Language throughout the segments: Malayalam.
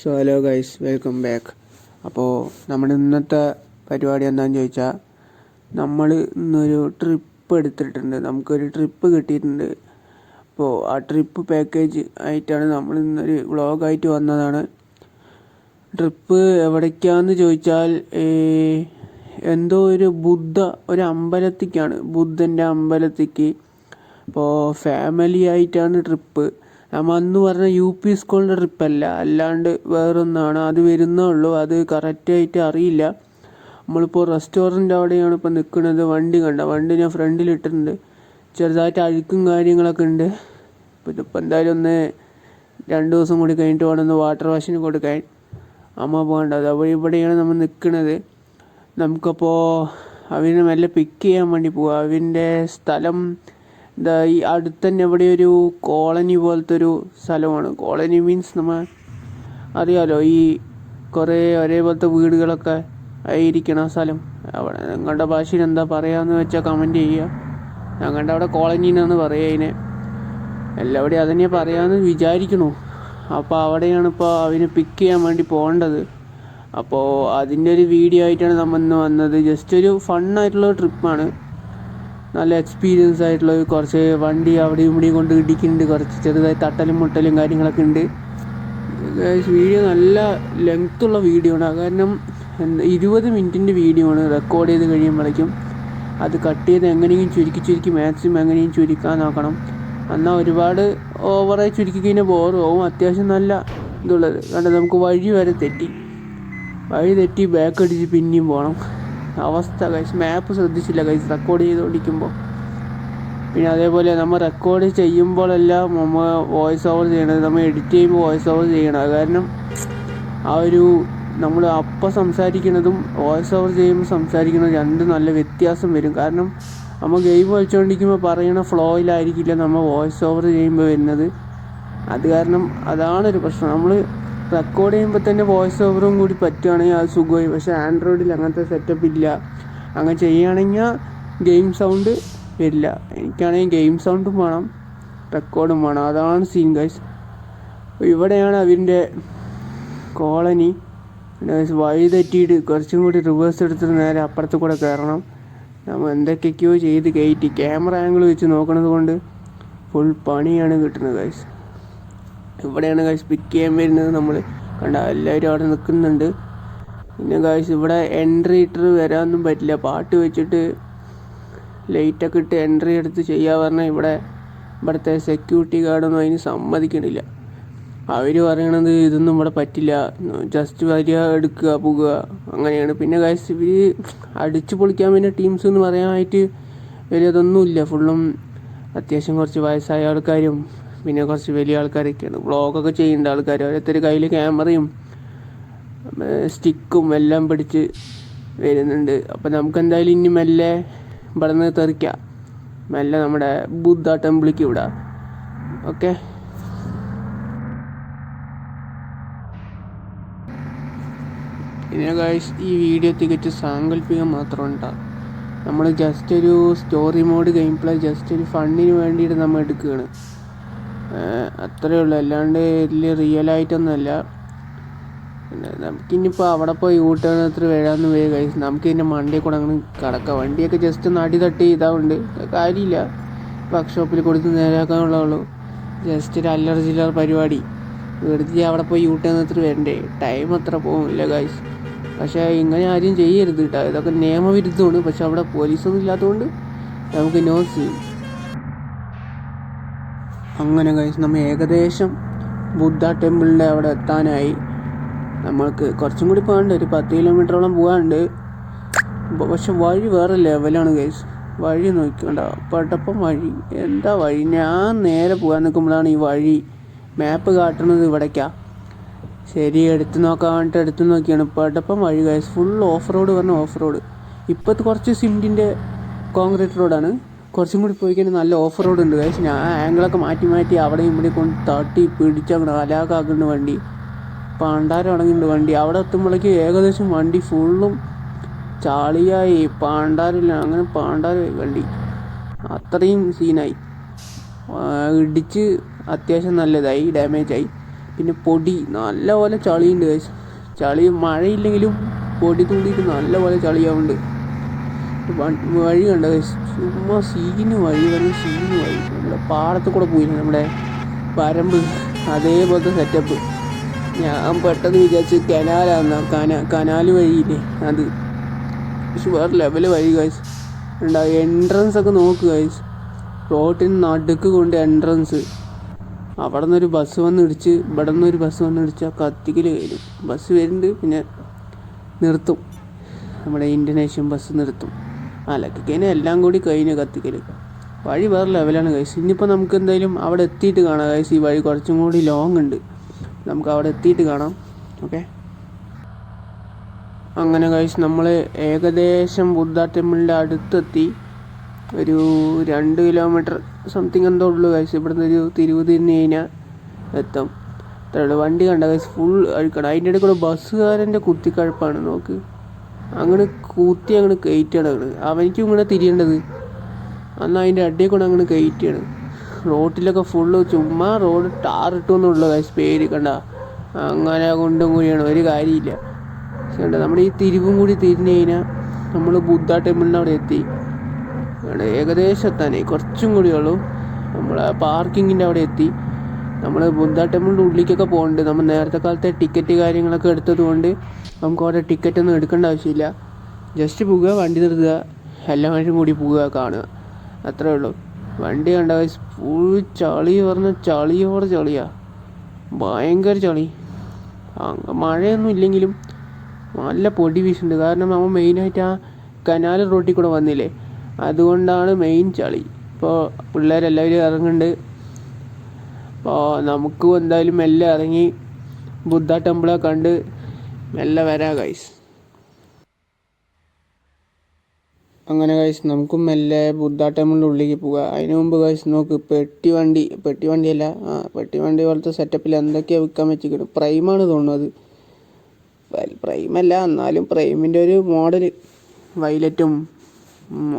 So hello guys welcome back അപ്പോൾ നമ്മുടെ ഇന്നത്തെ പരിപാടി എന്താണെന്ന് ചോദിച്ചാൽ നമ്മൾ ഇന്നൊരു ട്രിപ്പ് എടുത്തിട്ടുണ്ട്. നമുക്കൊരു ട്രിപ്പ് കിട്ടിയിട്ടുണ്ട്. അപ്പോൾ ആ ട്രിപ്പ് പാക്കേജ് ആയിട്ടാണ് നമ്മൾ ഇന്നൊരു വ്ളോഗായിട്ട് വന്നതാണ്. ട്രിപ്പ് എവിടേക്കാന്ന് ചോദിച്ചാൽ എന്തോ ഒരു ബുദ്ധ ഒരു അമ്പലത്തിക്കാണ്. ബുദ്ധന്റെ അമ്പലത്തിക്ക്. അപ്പോൾ ഫാമിലി ആയിട്ടാണ് ട്രിപ്പ് അന്ന് പറഞ്ഞ യു പി സ്കൂളിന്റെ ട്രിപ്പല്ല. അല്ലാണ്ട് വേറൊന്നാണ്. അത് വരുന്നേ ഉള്ളൂ. അത് കറക്റ്റായിട്ട് അറിയില്ല. നമ്മളിപ്പോൾ റെസ്റ്റോറന്റ് അവിടെയാണ് ഇപ്പോൾ നിൽക്കുന്നത് വണ്ടി കണ്ട? വണ്ടി ഞാൻ ഫ്രണ്ടിൽ ഇട്ടിട്ടുണ്ട്. ചെറുതായിട്ട് അഴുക്കും കാര്യങ്ങളൊക്കെ ഉണ്ട്. അപ്പോൾ ഇതിപ്പോൾ എന്തായാലും ഒന്ന് രണ്ട് ദിവസം കൂടി കഴിഞ്ഞിട്ട് വേണം ഒന്ന് വാട്ടർ വാഷിന് കൊടുക്കാൻ. അമ്മ പോകേണ്ടത് അപ്പോൾ ഇവിടെയാണ് നമ്മൾ നിൽക്കുന്നത് നമുക്കപ്പോൾ അവനെ മെല്ലെ പിക്ക് ചെയ്യാൻ വേണ്ടി പോവാം. അവന്റെ സ്ഥലം ഇതാ ഈ അടുത്ത് തന്നെ ഇവിടെ ഒരു കോളനി പോലത്തെ ഒരു സ്ഥലമാണ്. കോളനി മീൻസ് നമ്മൾ അറിയാലോ ഈ കുറേ ഒരേപോലത്തെ വീടുകളൊക്കെ ആയിരിക്കണ സ്ഥലം. അവിടെ നിങ്ങളുടെ ഭാഷയിൽ എന്താ പറയാന്ന് വെച്ചാൽ കമന്റ് ചെയ്യുക. ഞങ്ങളുടെ അവിടെ കോളനി എന്നാണ് പറയുക അതിനെ എല്ലാവിടെയും അതന്നെ പറയാമെന്ന് വിചാരിക്കണു. അപ്പോൾ അവിടെയാണ് ഇപ്പോൾ അവനെ പിക്ക് ചെയ്യാൻ വേണ്ടി പോകേണ്ടത്. അപ്പോൾ അതിന്റെ ഒരു വീഡിയോ ആയിട്ടാണ് നമ്മൾ ഇന്ന് വന്നത്. ജസ്റ്റ് ഒരു ഫണ്ണായിട്ടുള്ള ട്രിപ്പാണ് നല്ല എക്സ്പീരിയൻസ് ആയിട്ടുള്ള കുറച്ച് വണ്ടി അവിടെയും ഇവിടെയും കൊണ്ട് ഇടിക്കുന്നുണ്ട്. കുറച്ച് ചെറുതായി തട്ടലും മുട്ടലും കാര്യങ്ങളൊക്കെ ഉണ്ട്. വീഡിയോ നല്ല ലെങ്ത്തുള്ള വീഡിയോ ആണ്. കാരണം ഇരുപത് മിനിറ്റിന്റെ വീഡിയോ ആണ് റെക്കോർഡ് ചെയ്ത് കഴിയുമ്പോഴേക്കും അത് കട്ട് ചെയ്ത് എങ്ങനെയും ചുരുക്കി ചുരുക്കി മാക്സിമം എങ്ങനെയും ചുരുക്കാൻ നോക്കണം. എന്നാൽ ഒരുപാട് ഓവറായി ചുരുക്കി കഴിഞ്ഞാൽ ബോറും ആവും. അത്യാവശ്യം നല്ല ഇതുള്ളത്. കാരണം നമുക്ക് വഴി വരെ തെറ്റി. വഴി തെറ്റി ബാക്ക് അടിച്ച് പിന്നെയും പോകണം അവസ്ഥ കൈസ് മാപ്പ് ശ്രദ്ധിച്ചില്ല കൈസ് റെക്കോർഡ് ചെയ്തുകൊണ്ടിരിക്കുമ്പോൾ പിന്നെ അതേപോലെ നമ്മൾ റെക്കോർഡ് ചെയ്യുമ്പോഴെല്ലാം നമ്മൾ വോയിസ് ഓവർ ചെയ്യണത് നമ്മൾ എഡിറ്റ് ചെയ്യുമ്പോൾ വോയിസ് ഓവർ ചെയ്യണം കാരണം ആ ഒരു നമ്മൾ അപ്പം സംസാരിക്കുന്നതും വോയിസ് ഓവർ ചെയ്യുമ്പോൾ സംസാരിക്കുന്നതും രണ്ടും നല്ല വ്യത്യാസം വരും. കാരണം നമ്മൾ ഗെയിം കളിച്ചുകൊണ്ടിരിക്കുമ്പോൾ പറയുന്ന ഫ്ലോയിലായിരിക്കില്ല നമ്മൾ വോയിസ് ഓവർ ചെയ്യുമ്പോൾ വരുന്നത്. അത് കാരണം അതാണൊരു പ്രശ്നം. നമ്മൾ റെക്കോർഡ് ചെയ്യുമ്പോൾ തന്നെ വോയിസ് ഓവറും കൂടി പറ്റുകയാണെങ്കിൽ അത് സുഖമായി. പക്ഷേ ആൻഡ്രോയിഡിൽ അങ്ങനത്തെ സെറ്റപ്പ് ഇല്ല. അങ്ങനെ ചെയ്യുകയാണെങ്കിൽ ഗെയിം സൗണ്ട് വരില്ല. എനിക്കാണെങ്കിൽ ഗെയിം സൗണ്ടും വേണം റെക്കോർഡും വേണം. അതാണ് സീൻ ഗൈസ് ഇവിടെയാണ് അവന്റെ കോളനി. വഴി തെറ്റിയിട്ട് കുറച്ചും കൂടി റിവേഴ്സ് എടുത്തിട്ട് നേരെ അപ്പുറത്ത് കൂടെ കയറണം. നമ്മൾ എന്തൊക്കെയൊക്കെയോ ചെയ്ത് കയറ്റി. ക്യാമറ ആംഗിൾ വെച്ച് നോക്കണത് കൊണ്ട് ഫുൾ പണിയാണ് കിട്ടുന്നത് ഗൈസ് ഇവിടെയാണ് കാശ് പിക്ക് ചെയ്യാൻ വരുന്നത് നമ്മൾ കണ്ട എല്ലാവരും അവിടെ നിൽക്കുന്നുണ്ട്. പിന്നെ കാശ് ഇവിടെ എൻട്രി ഇട്ട് വരാനൊന്നും പറ്റില്ല. പാട്ട് വെച്ചിട്ട് ലൈറ്റൊക്കെ ഇട്ട് എൻട്രി എടുത്ത് ചെയ്യാൻ പറഞ്ഞാൽ ഇവിടെ ഇവിടുത്തെ സെക്യൂരിറ്റി ഗാർഡൊന്നും അതിന് സമ്മതിക്കണില്ല. അവർ പറയണത് ഇതൊന്നും ഇവിടെ പറ്റില്ല. ജസ്റ്റ് വരിക എടുക്കുക പോകുക അങ്ങനെയാണ്. പിന്നെ കാശ് ഇവർ അടിച്ചു പൊളിക്കാൻ പിന്നെ ടീംസ് എന്ന് പറയാനായിട്ട് വലിയതൊന്നുമില്ല. ഫുള്ളും അത്യാവശ്യം കുറച്ച് വയസ്സായ ആൾക്കാരും പിന്നെ കുറച്ച് വലിയ ആൾക്കാരൊക്കെയാണ്. വ്ളോഗൊക്കെ ചെയ്യേണ്ട ആൾക്കാർ ഓരോരുത്തർ കയ്യിൽ ക്യാമറയും സ്റ്റിക്കും എല്ലാം പിടിച്ച് വരുന്നുണ്ട്. അപ്പം നമുക്ക് എന്തായാലും ഇനി മെല്ലെ ഇവിടെ നിന്ന് തെറിക്കാം. മെല്ലെ നമ്മുടെ ബുദ്ധ ടെമ്പിളിലേക്ക് വിടാം. ഓക്കെ പിന്നെ ഗായ്സ് ഈ വീഡിയോ തികച്ച് സാങ്കല്പികം മാത്രം ഉണ്ടാകും നമ്മൾ ജസ്റ്റ് ഒരു story mode game play just ഒരു ഫണ്ണിന് വേണ്ടിയിട്ട് നമ്മൾ എടുക്കുകയാണ്. അത്രയേ ഉള്ളൂ അല്ലാണ്ട് ഇതിൽ റിയൽ ആയിട്ടൊന്നുമല്ല. പിന്നെ നമുക്കിനിപ്പോൾ അവിടെ പോയി ഊട്ടണത്ര വരാമെന്ന് വേ കഴിച്ച് നമുക്ക് ഇതിന്റെ കൂടെ അങ്ങനെ കിടക്കാം. വണ്ടിയൊക്കെ ജസ്റ്റ് അടി തട്ടി ഇതാവുണ്ട്. കാര്യമില്ല. വർക്ക്ഷോപ്പിൽ കൊടുത്ത് നേരാക്കാനുള്ളൂ ജസ്റ്റ് ഒരു അല്ലറ ചില്ലറ പരിപാടി. വെറുതെ അവിടെ പോയി യൂട്ടേന്നത്ര വരണ്ടേ? ടൈം അത്ര പോകുന്നില്ല കാശ് പക്ഷേ ഇങ്ങനെ ആരും ചെയ്യരുത് കേട്ടോ ഇതൊക്കെ നിയമവിരുദ്ധമാണ്. പക്ഷെ അവിടെ പോലീസൊന്നും ഇല്ലാത്തതുകൊണ്ട് നമുക്ക് നോ സീൻ അങ്ങനെ കഴിച്ച് നമ്മൾ ഏകദേശം ബുദ്ധ ടെമ്പിളിന്റെ അവിടെ എത്താനായി. നമ്മൾക്ക് കുറച്ചും കൂടി പോകാനുണ്ട് ഒരു പത്ത് കിലോമീറ്ററോളം പോകാനുണ്ട്. പക്ഷെ വഴി വേറെ ലെവലാണ് കേസ് വഴി നോക്കണ്ട പെട്ടപ്പം വഴി. എന്താ വഴി? ഞാൻ നേരെ പോകാൻ നിൽക്കുമ്പോഴാണ് ഈ വഴി മാപ്പ് കാട്ടുന്നത് ഇവിടേക്കാ. ശരി എടുത്ത് നോക്കാൻ വേണ്ടിയിട്ട് എടുത്തു നോക്കിയാണ്. പെട്ടപ്പം വഴി കേസ് ഫുൾ ഓഫ് റോഡ് പറഞ്ഞ ഓഫ് റോഡ് ഇപ്പോഴത്തെ കുറച്ച് സിമെന്റിന്റെ കോൺക്രീറ്റ് റോഡാണ് കുറച്ചും കൂടി പോയി കഴിഞ്ഞാൽ നല്ല ഓഫ് റോഡ് ഉണ്ട്. ഗൈസ് ഞാൻ ആംഗിളൊക്കെ മാറ്റി മാറ്റി അവിടെ ഇവിടെ കൊണ്ട് തട്ടി പിടിച്ചങ്ങോട്ട് അലാക്കാക്കുന്നുണ്ട് വണ്ടി. പാണ്ടാരം അടങ്ങുന്നുണ്ട് വണ്ടി. അവിടെ എത്തുമ്പോഴേക്ക് ഏകദേശം വണ്ടി ഫുള്ളും ചാളിയായി. പാണ്ടാരില്ല അങ്ങനെ പാണ്ടാരമായി വണ്ടി. അത്രയും സീനായി ഇടിച്ച് അത്യാവശ്യം നല്ലതായി ഡാമേജായി പിന്നെ പൊടി നല്ല നല്ലപോലെ ചളിയുണ്ട്. ഗൈസ് ചളി മഴയില്ലെങ്കിലും പൊടി തുള്ളിയിട്ട് നല്ലപോലെ ചളിയാവുന്നുണ്ട്. വ- വഴി കണ്ട ഗൈസ് ചുമ്മാ സീന് വഴി പറഞ്ഞ സീന് വഴി. നമ്മുടെ പാടത്ത് കൂടെ പോയിരുന്നു നമ്മുടെ പരമ്പ് അതേപോലത്തെ സെറ്റപ്പ് ഞാൻ പെട്ടെന്ന് വിചാരിച്ച് കനാലാന്ന കന കനാൽ വഴിയില്ലേ അത്. പക്ഷെ വേറെ ലെവൽ വഴി കായ്സ് ഉണ്ടാവും എൻട്രൻസ് ഒക്കെ നോക്ക് കായ്സ് റോട്ടിന് നടുക്ക് കൊണ്ട് എൻട്രൻസ് അവിടെ നിന്നൊരു ബസ് വന്ന് ഇടിച്ച് ഇവിടെ നിന്നൊരു ബസ് വന്ന് ഇടിച്ച് ആ കത്തിക്കൽ വരും ബസ് വരുന്നുണ്ട് പിന്നെ നിർത്തും. നമ്മുടെ ഇൻഡോനേഷ്യൻ ബസ് നിർത്തും. അലക്കിക്കഴിഞ്ഞാൽ എല്ലാം കൂടി കഴിഞ്ഞ് കത്തിക്കൽ വഴി വേറെ ലെവലാണ് കൈസ് ഇനിയിപ്പോൾ നമുക്ക് എന്തായാലും അവിടെ എത്തിയിട്ട് കാണാം. കൈസ് ഈ വഴി കുറച്ചും കൂടി ലോങ് ഉണ്ട്. നമുക്ക് അവിടെ എത്തിയിട്ട് കാണാം. ഓക്കെ അങ്ങനെ കൈസ് നമ്മൾ ഏകദേശം ബുദ്ധ ടെമ്പിളിന്റെ അടുത്തെത്തി. ഒരു രണ്ട് കിലോമീറ്റർ സംതിങ് എന്തോ ഉള്ളൂ കൈസ് ഇവിടുന്ന് ഒരു തിരുവ് തിരിഞ്ഞ് കഴിഞ്ഞാൽ എത്തും. അത്രയുള്ളൂ വണ്ടി കണ്ട കൈസ് ഫുൾ അഴുക്കണം. അതിന്റെ ഇടയിൽ കൂടെ ബസ്സുകാരന്റെ കുത്തിക്കഴപ്പാണ്. നോക്ക്. അങ്ങനെ കൂത്തി അങ്ങനെ കയറ്റുകയാണ് അങ്ങട് അവനിക്കും ഇങ്ങനെ തിരിയേണ്ടത്. അന്ന് അതിന്റെ അടിയിൽ കൊണ്ട് അങ്ങനെ കയറ്റിയാണ്. റോട്ടിലൊക്കെ ഫുള്ള് ചുമ്മാ റോഡ് ടാറിട്ടു എന്നുള്ള പേര് കണ്ട. അങ്ങനെ കൊണ്ടും കൂടിയാണ് ഒരു കാര്യമില്ല. കണ്ട നമ്മൾ ഈ തിരിവും കൂടി തിരിഞ്ഞ് കഴിഞ്ഞാൽ നമ്മൾ ബുദ്ധ ടെമ്പിളിന്റെ അവിടെ എത്തി. ഏകദേശം എത്താനായി. കുറച്ചും കൂടി ഉള്ളൂ. നമ്മൾ പാർക്കിങ്ങിന്റെ അവിടെ എത്തി. നമ്മൾ ബുദ്ധ ടെമ്പിളിന്റെ ഉള്ളിലേക്കൊക്കെ പോകുന്നുണ്ട് നമ്മൾ നേരത്തെ കാലത്തെ ടിക്കറ്റ് കാര്യങ്ങളൊക്കെ എടുത്തത് കൊണ്ട് നമുക്ക് അവിടെ ടിക്കറ്റ് ഒന്നും എടുക്കേണ്ട ആവശ്യമില്ല. ജസ്റ്റ് പോവുക വണ്ടി നിർത്തുക എല്ലാവരും കൂടി പോവുക കാണുക. അത്രേ ഉള്ളൂ. വണ്ടി കണ്ട ഫുൾ ചളി പറഞ്ഞ ചളിയോടെ ചളിയാ. ഭയങ്കര ചളി. മഴയൊന്നും ഇല്ലെങ്കിലും നല്ല പൊടി വീശുന്നുണ്ട്. കാരണം നമ്മൾ മെയിനായിട്ട് ആ കനാൽ റോട്ടിൽ കൂടെ വന്നില്ലേ. അതുകൊണ്ടാണ് മെയിൻ ചളി. ഇപ്പോൾ പിള്ളേരെല്ലാവരും ഇറങ്ങുന്നുണ്ട്. നമുക്കും എന്തായാലും മെല്ലെ ഇറങ്ങി ബുദ്ധ ടെമ്പിളെ കണ്ട് മെല്ലെ വരാം ഗൈസ് അങ്ങനെ ഗൈസ് നമുക്കും മെല്ലെ ബുദ്ധ ടെമ്പിളിന്റെ ഉള്ളിലേക്ക് പോകാം. അതിന് മുമ്പ് ഗൈസ് നോക്ക് പെട്ടി വണ്ടി. പെട്ടി വണ്ടിയല്ല ആ പെട്ടി വണ്ടി പോലത്തെ സെറ്റപ്പിൽ എന്തൊക്കെയാണ് വിൽക്കാൻ വെച്ചിരിക്കുന്നത് പ്രൈമാണ് തോന്നുന്നത് പ്രൈമല്ല എന്നാലും പ്രൈമിന്റെ ഒരു മോഡൽ വൈലറ്റും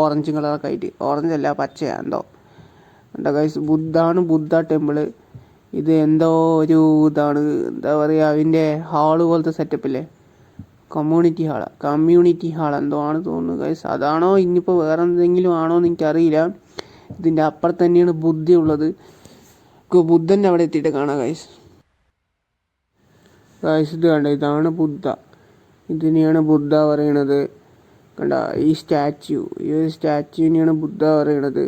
ഓറഞ്ചും കളറൊക്കെ ആയിട്ട്. ഓറഞ്ച് അല്ല പച്ചയാ എന്തോ. എന്താ ഗൈസ് ബുദ്ധാണ് ബുദ്ധ ടെമ്പിൾ ഇത് എന്തോ ഒരു ഇതാണ്. എന്താ പറയുക അതിന്റെ ഹാൾ പോലത്തെ സെറ്റപ്പില്ലേ കമ്മ്യൂണിറ്റി ഹാളാ കമ്മ്യൂണിറ്റി ഹാൾ എന്തോ ആണ് തോന്നുന്നു ഗൈസ് അതാണോ ഇനിയിപ്പോൾ വേറെ എന്തെങ്കിലും ആണോ എന്ന് എനിക്കറിയില്ല. ഇതിന്റെ അപ്പുറത്ത് തന്നെയാണ് ബുദ്ധി ഉള്ളത്. ബുദ്ധന്റെ അവിടെ എത്തിയിട്ട് കാണാം ഗൈസ് ഗൈസ് ഇത് കണ്ട? ഇതാണ് ബുദ്ധ. ഇതിനെയാണ് ബുദ്ധ പറയണത്. കണ്ട? ഈ സ്റ്റാച്യു ഈ ഒരു സ്റ്റാച്യുവിനെയാണ് ബുദ്ധ പറയണത്.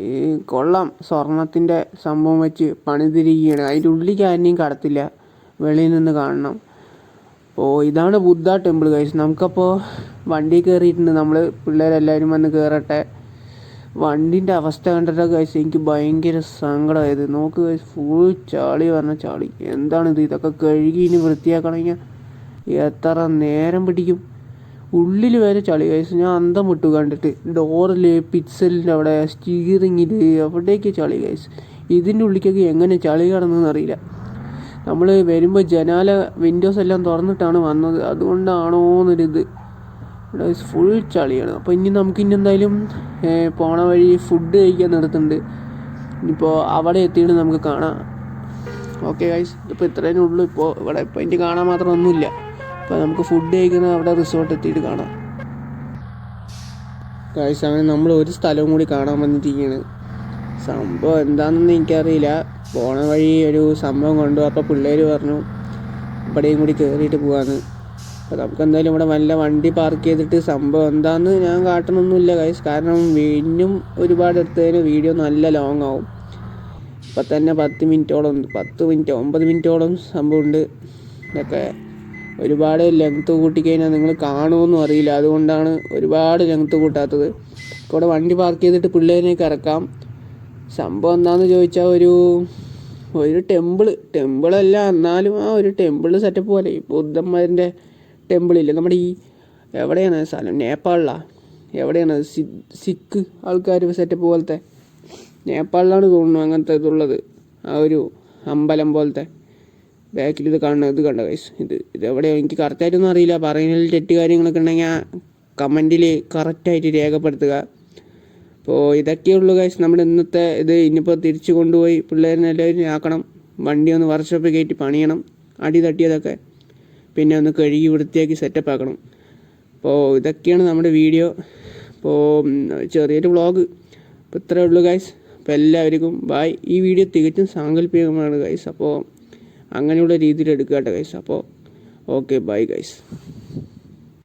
ഈ കൊള്ളം സ്വർണത്തിന്റെ സംഭവം വെച്ച് പണിതിരിക്കുകയാണ്. അതിന്റെ ഉള്ളിലേക്ക് ആരെയും കടത്തില്ല. വെളിയിൽ നിന്ന് കാണണം. അപ്പോൾ ഇതാണ് ബുദ്ധ ടെമ്പിൾ കഴിച്ച് നമുക്കപ്പോൾ വണ്ടി കയറിയിട്ടുണ്ട് നമ്മൾ പിള്ളേരെല്ലാവരും വന്ന് കയറട്ടെ വണ്ടിന്റെ അവസ്ഥ കണ്ടിട്ട് കഴിച്ച് എനിക്ക് ഭയങ്കര സങ്കടമായത് നോക്ക് കഴിച്ച് ഫുൾ ചാളി പറഞ്ഞ ചാളി. എന്താണിത് ഇതൊക്കെ കഴുകി ഇനി വൃത്തിയാക്കണമെങ്കിൽ എത്ര നേരം പിടിക്കും? ഉള്ളിൽ വരെ ചളി. ഗൈസ് ഞാൻ അന്തം വിട്ടു കണ്ടിട്ട്. ഡോറിൽ പിക്സലിന്റെ അവിടെ സ്റ്റീറിങ്ങിൽ അവിടേക്ക് ചളി ഗൈസ് ഇതിന്റെ ഉള്ളിലേക്കൊക്കെ എങ്ങനെ ചളി കടന്നതെന്ന് അറിയില്ല. നമ്മൾ വരുമ്പോൾ ജനാല വിൻഡോസ് എല്ലാം തുറന്നിട്ടാണ് വന്നത്. അതുകൊണ്ടാണോന്നൊരിത് ഇവിടെ ഫുൾ ചളിയാണ്. അപ്പോൾ ഇനി നമുക്ക് ഇനി എന്തായാലും പോണ വഴി ഫുഡ് കഴിക്കാൻ നിർത്തുന്നുണ്ട്. ഇനിയിപ്പോൾ അവിടെ എത്തിയിട്ട് നമുക്ക് കാണാം. ഓക്കെ ഗൈസ് ഇതിപ്പോൾ ഇത്രയേ ഉള്ളൂ. ഇപ്പോൾ ഇവിടെ ഇപ്പോൾ എനിക്ക് കാണാൻ മാത്രം ഒന്നുമില്ല. അപ്പോൾ നമുക്ക് ഫുഡ് കഴിക്കുന്ന അവിടെ റിസോർട്ട് എത്തിയിട്ട് കാണാം. കാഴ്ച അങ്ങനെ നമ്മൾ ഒരു സ്ഥലവും കൂടി കാണാൻ വന്നിട്ടിരിക്കുകയാണ് സംഭവം എന്താണെന്ന് എനിക്കറിയില്ല. പോണ വഴി ഒരു സംഭവം കണ്ടു. അപ്പോൾ പിള്ളേർ പറഞ്ഞു ഇവിടെയും കൂടി കയറിയിട്ട് പോകാമെന്ന് അപ്പോൾ നമുക്ക് എന്തായാലും ഇവിടെ വല്ല വണ്ടി പാർക്ക് ചെയ്തിട്ട് സംഭവം എന്താണെന്ന് ഞാൻ കാട്ടണമൊന്നുമില്ല കൈസ് കാരണം വീണ്ടും ഒരുപാട് എടുത്തതിന് വീഡിയോ നല്ല ലോങ് ആവും. ഇപ്പം തന്നെ പത്ത് മിനിറ്റോളം പത്ത് മിനിറ്റ് ഒമ്പത് മിനിറ്റോളം സംഭവമുണ്ട് ഇതൊക്കെ ഒരുപാട് ലെങ്ത്ത് കൂട്ടിക്കഴിഞ്ഞാൽ നിങ്ങൾ കാണുമെന്നും അറിയില്ല. അതുകൊണ്ടാണ് ഒരുപാട് ലെങ്ത്ത് കൂട്ടാത്തത്. ഇവിടെ വണ്ടി പാർക്ക് ചെയ്തിട്ട് പിള്ളേരിനേക്ക് ഇറക്കാം. സംഭവം എന്താണെന്ന് ചോദിച്ചാൽ ഒരു ഒരു ടെമ്പിൾ ടെമ്പിളല്ല എന്നാലും ആ ഒരു ടെമ്പിൾ സെറ്റപ്പ് പോലെ. ഈ ബുദ്ധന്മാരിന്റെ ടെമ്പിളില്ലേ നമ്മുടെ ഈ എവിടെയാണ് സ്ഥലം? നേപ്പാളിലാണ് എവിടെയാണ് സിഖ് ആൾക്കാർ സെറ്റപ്പ് പോലത്തെ. നേപ്പാളിലാണ് തോന്നുന്നു അങ്ങനത്തെ ഇതുള്ളത്. ആ ഒരു അമ്പലം പോലത്തെ. ബാക്കിൽ ഇത് കാണുന്നത് ഇത് കണ്ട കൈസ് ഇത് ഇത് എവിടെയാണ് എനിക്ക് കറക്റ്റായിട്ടൊന്നും അറിയില്ല. പറയുന്നതിൽ തെറ്റ് കാര്യങ്ങളൊക്കെ ഉണ്ടെങ്കിൽ ആ കമന്റിൽ കറക്റ്റായിട്ട് രേഖപ്പെടുത്തുക. അപ്പോൾ ഇതൊക്കെയുള്ളൂ ഗൈസ് നമ്മുടെ ഇന്നത്തെ ഇത് ഇനിയിപ്പോൾ തിരിച്ചു കൊണ്ടുപോയി പിള്ളേരിനെ എല്ലാവരും ആക്കണം. വണ്ടി ഒന്ന് വർക്ക്ഷോപ്പിൽ കയറ്റി പണിയണം. അടി തട്ടിയതൊക്കെ പിന്നെ ഒന്ന് കഴുകി വൃത്തിയാക്കി സെറ്റപ്പ് ആക്കണം. അപ്പോൾ ഇതൊക്കെയാണ് നമ്മുടെ വീഡിയോ അപ്പോൾ ചെറിയൊരു വ്ളോഗ് അപ്പോൾ ഇത്രയേ ഉള്ളൂ ഗൈസ് അപ്പോൾ എല്ലാവർക്കും ബായ് ഈ വീഡിയോ തികച്ചും സാങ്കല്പികമാണ് ഗൈസ് അപ്പോൾ അങ്ങനെയുള്ള രീതിയിൽ എടുക്കുക ഗൈസ് അപ്പോൾ ഓക്കെ ബൈ ഗൈസ്